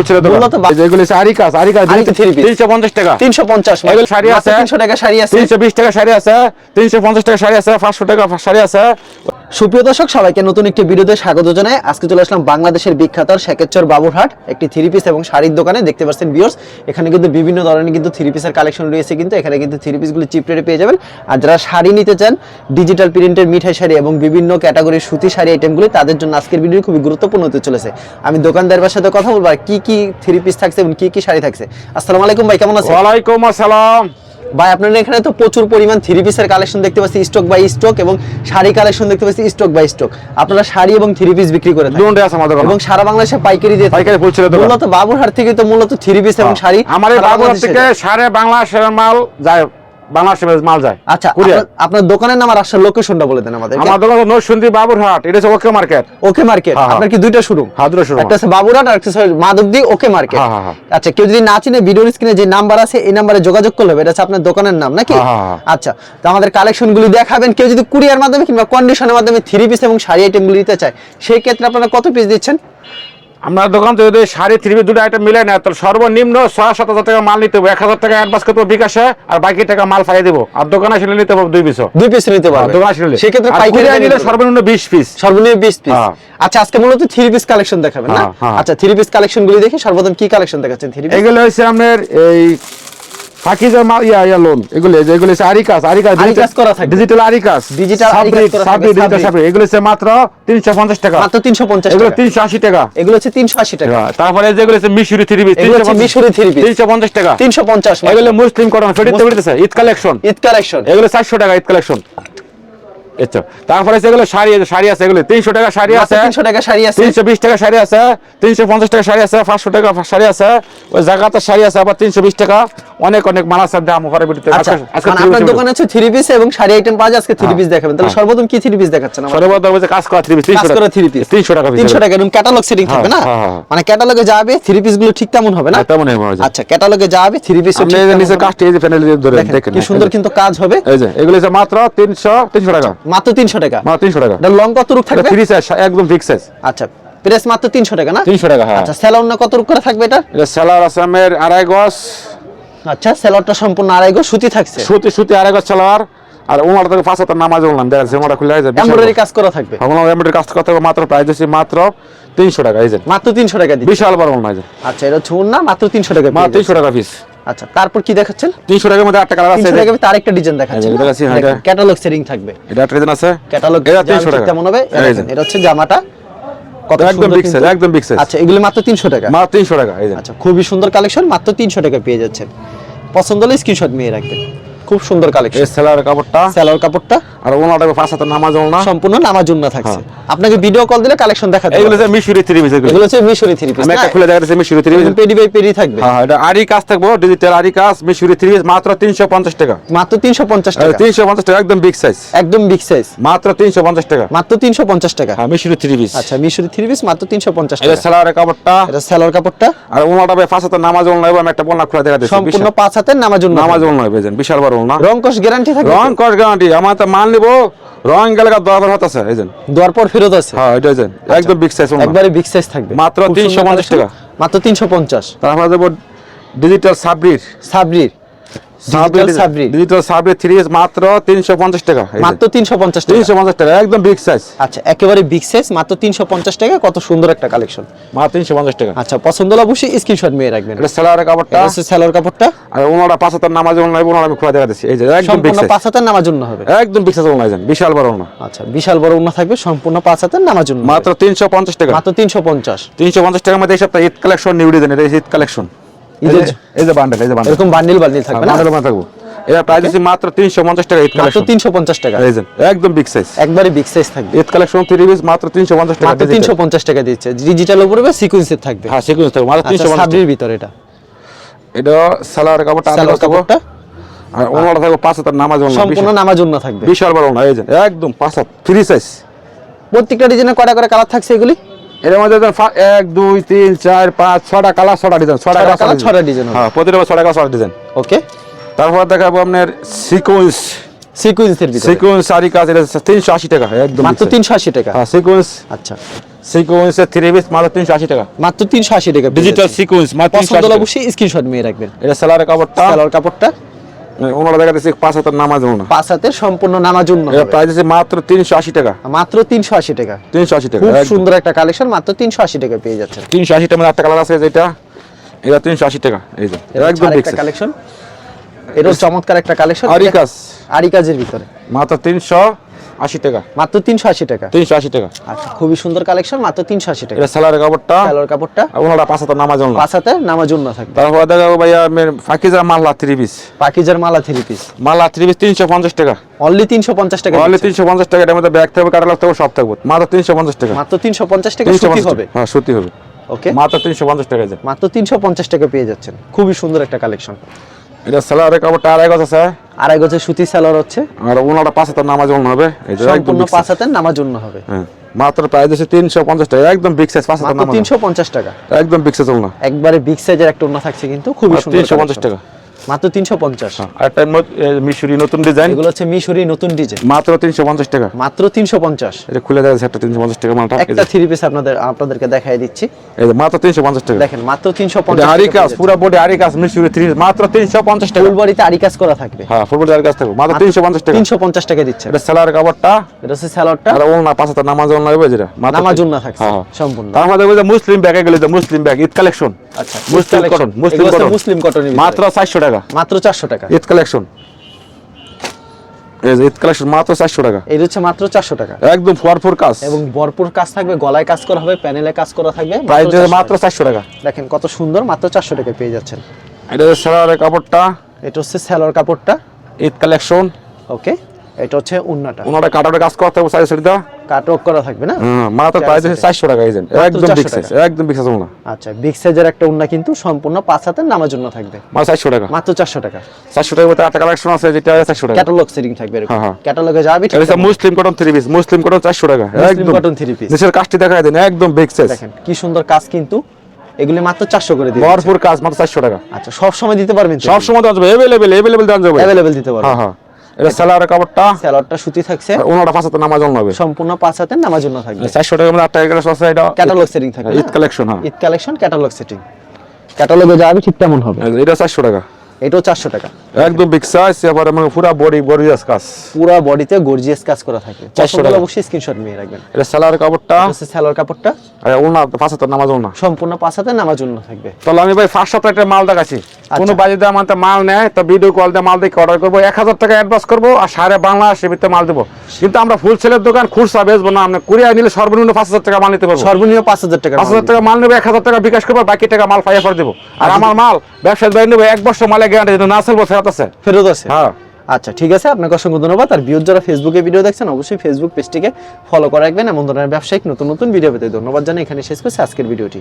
ফুল ছেড়ে দেবো মূলত বা- এই যে এগুলো হচ্ছে আরিকাস আরিকাস আরিকা three তিনশো পঞ্চাশ টাকা। তিনশো পঞ্চাশ এগুলো শাড়ি আছে। তিনশো টাকা শাড়ি আছে। তিনশো বিশ টাকা শাড়ি আছে তিনশো পঞ্চাশ টাকা শাড়ি আছে পাঁচশো টাকা শাড়ি আছে। সুপ্রিয় দর্শক, সবাইকে নতুন একটি ভিডিওতে স্বাগত জানাই। আজকে চলে আসলাম বাংলাদেশের বিখ্যাত শেখেরচর বাবুরহাট, একটি থ্রি পিস এবং শাড়ির দোকানে। দেখতে পাচ্ছেন বিয়র্স এখানে কিন্তু বিভিন্ন ধরনের কিন্তু থ্রি পিসের কালেকশন রয়েছে কিন্তু। এখানে কিন্তু থ্রি পিসগুলো চিপ রেটে পেয়ে যাবেন। আর যারা শাড়ি নিতে চান ডিজিটাল প্রিন্টের মিঠাই শাড়ি এবং বিভিন্ন ক্যাটাগরির সুতি শাড়ি আইটেমগুলি তাদের জন্য আজকের ভিডিও খুবই গুরুত্বপূর্ণ হতে চলেছে। আমি দোকানদারের সাথে কথা বলব, আর কি কি থ্রি পিস থাকছে এবং কি কি শাড়ি থাকছে? আসসালামু আলাইকুম ভাই, কেমন আছেন? ওয়ালাইকুম আসসালাম। ভাই আপনার এখানে তো প্রচুর পরিমাণ থ্রি পিসের কালেকশন দেখতে পাচ্ছি স্টক বাই স্টক এবং শাড়ি কালেকশন দেখতে পাচ্ছি স্টক বাই স্টক আপনারা শাড়ি এবং থ্রি পিস বিক্রি করে থাকেন। দুটো আছে আমাদের এবং সারা বাংলাদেশে পাইকারি দিয়ে। পাইকারি ফুল ছেড়ে দেবো মূলত বাবুরহাট থেকে তো মূলত থ্রি পিস এবং শাড়ি আমাদের এই সারা বাবুর বাংলাদেশে থেকে যায়। বাংলা সেরা মাল যায়। বাংলাদেশের মাল যায়। আচ্ছা আপনার- দোকানের নাম আর আসার লোকেশনটা বলে দেন আমাদের আমার দোকান নরসিংদী বাবুরহাট এটা হচ্ছে ওকে মার্কেট ওকে মার্কেট। আপনার কি দুইটা শুরু হ্যাঁ, দুটো showroom। একটা হচ্ছে বাবুরহাট আর একটা মাধবদী ওকে মার্কেট হ্যাঁ, হ্যাঁ। আচ্ছা কেউ যদি না চিনে ভিডিওর স্ক্রিনে যে নাম্বার আছে এই নাম্বারে যোগাযোগ করলে হবে। এটা হচ্ছে আপনার দোকানের নাম নাকি। আচ্ছা তো আমাদের কালেকশনগুলি দেখাবেন। কেউ যদি কুরিয়ার মাধ্যমে কিংবা কন্ডিশনের মাধ্যমে থ্রি পিস এবং শাড়ি আইটেমগুলি নিতে চায় সেই ক্ষেত্রে আপনারা কত পিস দিচ্ছেন? আপনার দোকান থেকে যদি শাড়ি থ্রি দুটো আইটেম মিলে না তাহলে সর্বনিম্ন ছয় সাত হাজার টাকা মাল নিতে হবে। এক হাজার টাকা অ্যাডভান্স করতে বিকাশে আর বাকি টাকা মাল ফাইয়ে দেবো। আর দোকানে আসলে নিতে হবে দুই পিসও। দুই পিস নিতে হবে দোকানে আসলে। সেক্ষেত্রে পাইকারি নিলে সর্বনিম্ন বিশ পিস সর্বনিম্ন বিশ পিস হ্যাঁ। আচ্ছা আজকে মূলত থ্রি পিস কালেকশন দেখাবেন না? হ্যাঁ, হ্যাঁ। আচ্ছা থ্রি পিস কালেকশন গুলি দেখি সর্বপ্রথম কি কালেকশন দেখাচ্ছেন? Three piece? এগুলো হচ্ছে আপনার এই ফাকিজা মাল ইয়া ইয়া লোন এগুলো এগুলো আরিকাস করা থাকবে। ডিজিটাল আরিকাস করা থাকবে, ডিজিটাল সাবরি। এগুলো হচ্ছে মাত্র 350 টাকা। মাত্র তিনশো পঞ্চাশ এগুলো টাকা। 380 টাকা। এগুলো হচ্ছে তিনশো আশি টাকা। হ্যাঁ, তারপরে যেগুলো হচ্ছে মিশরি থ্রি পিস মিশরি three পঞ্চাশ 350 টাকা। তিনশো পঞ্চাশ এগুলো মুসলিম করন ফেডিতে ফেডিতে ঈদ কালেকশন ঈদ কালেকশন এগুলো 400 টাকা ঈদ কালেকশন আচ্ছা তারপরে যেগুলো শাড়ি আছে শাড়ি আছে এগুলো। 300 টাকা শাড়ি আছে। তিনশো টাকা শাড়ি আছে। তিনশো বিশ টাকা শাড়ি আছে। তিনশো পঞ্চাশ টাকা শাড়ি আছে। পাঁচশো টাকা শাড়ি আছে। ওই জায়গাতে শাড়ি আছে। আবার তিনশো বিশ টাকা। অনেক অনেক মাল আছে দাম ওপরে বিরুদ্ধে আচ্ছা আপনার দোকানে হচ্ছে থ্রি পিস এবং শাড়ি আইটেম পাওয়া যায়। আজকে থ্রি পিস দেখাবেন। তাহলে সর্বপ্রথম কি থ্রি পিস দেখাচ্ছেন? সর্বদা বলছে কাজ করা থ্রি পিস কাজ করা থ্রি পিস তিনশো টাকা তিনশো টাকা এরকম ক্যাটালগ সেটিং থাকবে না? হ্যাঁ, হ্যাঁ, হ্যাঁ। মানে ক্যাটালগে যাবে থ্রি পিসগুলো ঠিক তেমন হবে না? হ্যাঁ, তেমনই হবে, আচ্ছা ক্যাটালগে যাবে থ্রি পিস নিচে কাজটি এই যে প্যানেল ধরে দেখেন কি সুন্দর কিন্তু কাজ হবে। এই যে এগুলো মাত্র তিনশো তিনশো টাকা। মাত্র তিনশো টাকা? মাত্র তিনশো টাকা। এটা লং কত রূপ থাকবে? থ্রি সাইজ একদম ফিক্স সাইজ আচ্ছা প্রেস মাত্র তিনশো টাকা না? তিনশো টাকা হ্যাঁ। আচ্ছা স্যালার না কত রূপ করে থাকবে এটা? এটা সেলার আছে আমার আড়াই গজ। আচ্ছা স্যালারটা সম্পূর্ণ আড়াই গো সুতি থাকছে। সুতি সুতি আড়াই গজ সেলার আর ওনার থেকে পাঁচ হাজার নামাজ বললাম দেখা যাচ্ছে খুলে যায় এমব্রয়ডারি কাজ করা থাকবে। ভাবলাম এমব্রয়ডারি কাজ করতে হবে মাত্র প্রাইস হচ্ছে মাত্র তিনশো টাকা এই যে। মাত্র তিনশো টাকা বিশাল বড় হয় আচ্ছা এটা হচ্ছে না মাত্র তিনশো টাকা মাত্র তিনশো টাকা পিস। আচ্ছা তারপর কি দেখাচ্ছেন? তিনশো টাকার মধ্যে আটটা কালার আছে ডিজাইন দেখাচ্ছেন। হ্যাঁ, এটা। ক্যাটালগ সেটিং থাকবে। এটা ডিজাইন আছে? ক্যাটালগ এটা তিনশো টাকা। কেমন হবে এটা হচ্ছে জামাটা। কত একদম বিগ সাইজ একদম বিগ সাইজ আচ্ছা এগুলো মাত্র তিনশো টাকা। মাত্র তিনশো টাকা এই আচ্ছা খুবই সুন্দর কালেকশন মাত্র তিনশো টাকা পেয়ে যাচ্ছেন। পছন্দ হলে স্ক্রিনশট নিয়ে রাখবেন। খুব সুন্দর কালেকশন সেলার কাপড়টা। স্যালোর কাপড়টা। আর ওনাটা পাঁচ হাতের নামাজ না। সম্পূর্ণ নামার জন্য থাকছে। আপনাকে ভিডিও কল দিলে কালেকশন দেখাতে পারব। যে মিশরি থ্রি পিস এগুলো। এগুলো হচ্ছে মিশরি থ্রি পিস আমি একটা খুলে দেখা যাচ্ছে মিশরি থ্রি পিস পেডি বাই পেডি থাকবে। হ্যাঁ হ্যাঁ, এটা আরি কাজ থাকব ডিজিটাল আরি কাজ মিশরি থ্রি পিস মাত্র তিনশো পঞ্চাশ টাকা। মাত্র তিনশো পঞ্চাশ টাকা। তিনশো পঞ্চাশ টাকা একদম বিগ সাইজ একদম বিগ সাইজ মাত্র তিনশো পঞ্চাশ টাকা। মাত্র তিনশো পঞ্চাশ টাকা। হ্যাঁ মিশরি থ্রি পিস আচ্ছা মিশরি থ্রি পিস মাত্র তিনশো পঞ্চাশ এটা টাকা। সেলারের কাপড়টা। এটা স্যালোর কাপড়টা। আর ওনাটা পাঁচ হাতের নামাজ না এবং একটা বলনা খুলে দেখা যাচ্ছে সম্পূর্ণ পাঁচ হাতের নামাজ জন্য নামাজ না বিশাল বড় না। রং কস গ্যারান্টি থাকবে রং কস গ্যারান্টি আমার তো নিবো রং গেলে দরবার হতে আছে এই যে। দেওয়ার ফেরত আছে। হ্যাঁ এটা যে। একদম বিগ সাইজ একবারে বিগ সাইজ থাকবে। মাত্র খুব সুন্দর 350 টাকা। মাত্র তিনশো পঞ্চাশ। তারপরে দেবো ডিজিটাল সাবরির। সাবরির। ডিজিটাল সাবরি থ্রি এস মাত্র তিনশো পঞ্চাশ টাকা। মাত্র তিনশো পঞ্চাশ টাকা। তিনশো পঞ্চাশ টাকা একদম বিগ সাইজ আচ্ছা একেবারে বিগ সাইজ মাত্র তিনশো পঞ্চাশ টাকা কত সুন্দর একটা কালেকশন মাত্র তিনশো পঞ্চাশ টাকা। আচ্ছা পছন্দ হলে অবশ্যই স্ক্রিনশট মেয়ে রাখবেন। এটা সেলারের কাপড়টা। এটা কাপড়টা। আর ওনারা পাঁচ হাজার নামাজ ওনার ওনার আমি খুলে দেখা দিচ্ছি এই যে একদম বিগ সাইজ পাঁচ হাতের নামার জন্য হবে। একদম বিগ সাইজ ওনার বিশাল বড় ওনা আচ্ছা বিশাল বড় উন্না থাকবে সম্পূর্ণ পাঁচ হাতের নামার জন্য মাত্র তিনশো পঞ্চাশ টাকা। মাত্র তিনশো পঞ্চাশ। তিনশো পঞ্চাশ টাকার মধ্যে এই সপ্তাহে ঈদ কালেকশন নিউ ডিজাইন এটা ঈদ কালেকশন ঈদের- এই যে বান্ডেল এই যে বান্ডেল এরকম বান্ডিল বান্ডিল থাকবে না? বান্ডেল থাকব। এটা প্রাইস হচ্ছে মাত্র তিনশো পঞ্চাশ টাকা ঈদ কালেকশন তিনশো পঞ্চাশ টাকা। এই যে একদম বিগ সাইজ একবারে বিগ সাইজ থাকবে। ঈদ কালেকশন থ্রি পিস মাত্র তিনশো পঞ্চাশ টাকা মাত্র তিনশো পঞ্চাশ টাকা দিচ্ছে। ডিজিটাল উপরে সিকুয়েন্সের থাকবে? হ্যাঁ সিকুয়েন্স থাকবে। মাত্র তিনশো ভিতরে এটা। এটা সালোয়ার কাপড়টা স্যালোর কাপড়টা? আর ওনাটা থাকবে পাঁচ নামাজ ওনা সম্পূর্ণ নামার জন্য থাকবে। বিশাল বড় ওনা এই যে একদম পাঁচ হাত ফ্রি সাইজ প্রত্যেকটা ডিজাইনে কয়টা করে কালার থাকছে এগুলি? এর মধ্যে এক দুই তিন চার পাঁচ ছটা কালার ছটা ডিজাইন ছটা ছটা কালার ছটা হবে। হ্যাঁ প্রতিটা ছটা কালার ছটা ডিজাইন ওকে তারপর দেখাবো আপনার সিকোয়েন্স সিকুয়েন্সের ভিতরে। সিকোয়েন্স শাড়ি কাজ এটা তিনশো আশি টাকা একদম মাত্র তিনশো আশি টাকা। হ্যাঁ সিকোয়েন্স আচ্ছা। সিকোয়েন্সের থ্রি পিস মাত্র তিনশো আশি টাকা। মাত্র তিনশো আশি টাকা ডিজিটাল। সিকোয়েন্স মাত্র পছন্দ অবশ্যই স্ক্রিনশট নিয়ে রাখবেন। এটা সেলারের কাপড়টা। সালোয়ার কাপড়টা। ওনারা দেখা যাচ্ছে পাঁচ হাজার নামাজ না। পাঁচ হাতের সম্পূর্ণ নামাজ উন্ন প্রাইস আছে মাত্র তিনশো আশি টাকা। মাত্র তিনশো আশি টাকা। তিনশো আশি টাকা খুব সুন্দর একটা কালেকশন মাত্র তিনশো আশি টাকা পেয়ে যাচ্ছেন। তিনশো আশি টাকা একটা কালার আছে যেটা এটা তিনশো আশি টাকা এই যে। একদম একটা কালেকশন এটাও চমৎকার একটা কালেকশন আরিকাস। আরিকাজের ভিতরে। মাত্র তিনশো আশি টাকা। মাত্র তিনশো আশি টাকা। তিনশো আশি টাকা। আচ্ছা খুবই সুন্দর কালেকশন মাত্র তিনশো আশি টাকা। এটা সেলারের কাপড়টা? সালোয়ার কাপড়টা? আর ওনারা পাঁচ হাজার নামাজ না পাঁচ হাতে নামার জন্য থাকবে। তারপর দেখা ভাইয়া ফাঁকিজা মাল্লা থ্রি পিস পাকিজার মালা থ্রি পিস মাল্লা থ্রি পিস তিনশো পঞ্চাশ টাকা। অনলি তিনশো পঞ্চাশ টাকা অনলি। তিনশো পঞ্চাশ টাকা এটার মধ্যে ব্যাগ থাকবে কাটালাগ থাকবে সব থাকবে। মাত্র তিনশো পঞ্চাশ টাকা। মাত্র তিনশো পঞ্চাশ টাকা সুতি হবে। হ্যাঁ সত্যি হবে। ওকে। মাত্র তিনশো পঞ্চাশ টাকা মাত্র তিনশো পঞ্চাশ টাকা পেয়ে যাচ্ছেন। খুবই সুন্দর একটা কালেকশন। এটা সেলারের কাপড়টা আড়াই গজ আছে। আড়াই গজের সুতি সালোয়ার হচ্ছে। আর ওনারা পাঁচ হাজার নামাজ হবে। এই যে একদম সম্পূর্ণ। পাঁচ হাতের নামাজ অন্য হবে। হ্যাঁ মাত্র প্রাইস হচ্ছে তিনশো পঞ্চাশ টাকা একদম বিগ সাইজ পাঁচ তিনশো পঞ্চাশ টাকা। একদম বিগ সাইজ না একবারে বিগ সাইজের একটা ওড়না থাকছে কিন্তু খুবই তিনশো পঞ্চাশ টাকা। মাত্র তিনশো পঞ্চাশ। আর একটা মিশরি নতুন ডিজাইন এগুলো হচ্ছে মিশরি নতুন ডিজাইন মাত্র তিনশো পঞ্চাশ টাকা? মাত্র তিনশো পঞ্চাশ। এটা খুলে দেওয়া একটা তিনশো পঞ্চাশ টাকা মালটা। একটা থ্রি পিস আপনাদের আপনাদেরকে দেখাই দিচ্ছি। এই যে মাত্র তিনশো পঞ্চাশ টাকা। দেখেন মাত্র তিনশো এটা পঞ্চাশ হারি কাজ পুরো বডি হারি কাজ মিশরি থ্রি মাত্র টাকা ফুল বডিতে আরি কাজ করা থাকবে। হ্যাঁ ফুল বডি হারি কাজ থাকবে। মাত্র তিনশো পঞ্চাশ টাকা। তিনশো পঞ্চাশ টাকা দিচ্ছে। এটা সেলার কাপড়টা। এটা হচ্ছে স্যালোয়ারটা আর ওনা পাঁচ হাজার নামাজ হবে যেটা? মাত্র নামার থাকছে হ্যাঁ, হ্যাঁ। সম্পূর্ণ। তারপর দেখবে যে মুসলিম ব্যাগ এগুলো মুসলিম ব্যাগ ঈদ কালেকশন আচ্ছা muslin cotton muslin cotton muslin cotton মাত্র চারশো টাকা। মাত্র চারশো টাকা। ঈদ কালেকশন ঈদ কালেকশন মাত্র চারশো টাকা? এই হচ্ছে মাত্র চারশো টাকা। একদম ফোর কাজ। এবং ভরপুর কাজ থাকবে গলায় কাজ করা হবে প্যানেলে কাজ করা থাকবে প্রাইস মাত্র চারশো টাকা। টাকা। দেখেন কত সুন্দর মাত্র চারশো টাকা পেয়ে যাচ্ছেন। এটা হচ্ছে কাপড়টা। এটা হচ্ছে স্যালোয়ার কাপড়টা। ঈদ কালেকশন ওকে এটা হচ্ছে উন্নাটা। কাটারে কাজ করতে হবে সাইজ সেটা করা থাকবে না? মাত্র প্রাইস হচ্ছে চারশো টাকা এই যে একদম বিগ সাইজ একদম বিগ সাইজ ওনা আচ্ছা বিগ সাইজের একটা উন্না কিন্তু সম্পূর্ণ পাঁচ হাতের নামার জন্য থাকবে। মাত্র চারশো টাকা। মাত্র চারশো টাকা। চারশো টাকার মধ্যে কালেকশন আছে যেটা চারশো টাকা। ক্যাটালগ সেটিং থাকবে এরকম। ক্যাটালগে যাবে এটা হচ্ছে muslin cotton three piece muslin cotton চারশো টাকা। একদম কটন থ্রি পিস নিচের কাজটি দেখা দেন একদম বিগ সাইজ দেখেন কি সুন্দর কাজ কিন্তু। এগুলি মাত্র চারশো করে দিবে ভরপুর কাজ মাত্র চারশো টাকা। আচ্ছা সব সময় দিতে পারবেন সব সময় দেওয়া যাবে এভেলেবেল এভেলেবেল দেওয়া যাবে। অ্যাভেলেবেল দিতে পারবেন। হ্যাঁ হ্যাঁ। এটা সেলারের কাপড়টা? স্যালোয়ারটা সুতি থাকছে। ওনারা পাঁচ হাজার নামাজ হবে। সম্পূর্ণ পাঁচ হাতের নামার থাকবে। চারশো টাকার মধ্যে আটটা এগুলো আছে এটা ক্যাটালগ সেটিং থাকবে ঈদ কালেকশন হ্যাঁ। ঈদ কালেকশন ক্যাটালগ সেটিং ক্যাটালগে যাবে ঠিক তেমন হবে। এটা চারশো টাকা। এটাও চারশো টাকা। একদম বিগ সাইজ এবারে মানে পুরা বডি বডি কাজ। পুরো বডিতে গর্জিয়াস কাজ করা থাকবে 400 টাকা। অবশ্যই স্ক্রিনশট নিয়ে রাখবেন। এটা কাপড়টা? এটা সালোয়ার কাপড়টা। আর ওনা পাঁচ নামাজ ওনা সম্পূর্ণ পাঁচ হাতে নামার জন্য থাকবে। তাহলে আমি ভাই ফার্স্ট সপ্তাহে একটা মাল দেখাচ্ছি। কোনো বাজে দিয়ে আমার মাল নেয় তো ভিডিও কল দিয়ে মাল দেখে অর্ডার করব এক হাজার টাকা অ্যাডভান্স করব আর সাড়ে বাংলা সেবিতে মাল দেবো। কিন্তু আমরা ফুলসেলের দোকান খুচরা বেচবো না আমরা কুরিয়ার নিলে সর্বনিম্ন পাঁচ হাজার টাকা মাল নিতে পারব। সর্বনিম্ন পাঁচ হাজার টাকা পাঁচ হাজার টাকা মাল নেবে এক হাজার টাকা বিকাশ করব বাকি টাকা মাল পাইয়া পরে দেবো। আর আমার মাল ব্যবসায়ী ভাই নেবে এক বছর মালে গ্যারান্টি না চলবো ফেরত আছে। ফেরত আছে? হ্যাঁ। আচ্ছা ঠিক আছে আপনাকে অসংখ্য ধন্যবাদ। আর ভিউজ যারা ফেসবুকে ভিডিও দেখছেন অবশ্যই ফেসবুক পেজটিকে ফলো করে রাখবেন। এমন ধরনের ব্যবসায়িক নতুন নতুন ভিডিও পেতে ধন্যবাদ জানাই এখানে শেষ করছি আজকের ভিডিওটি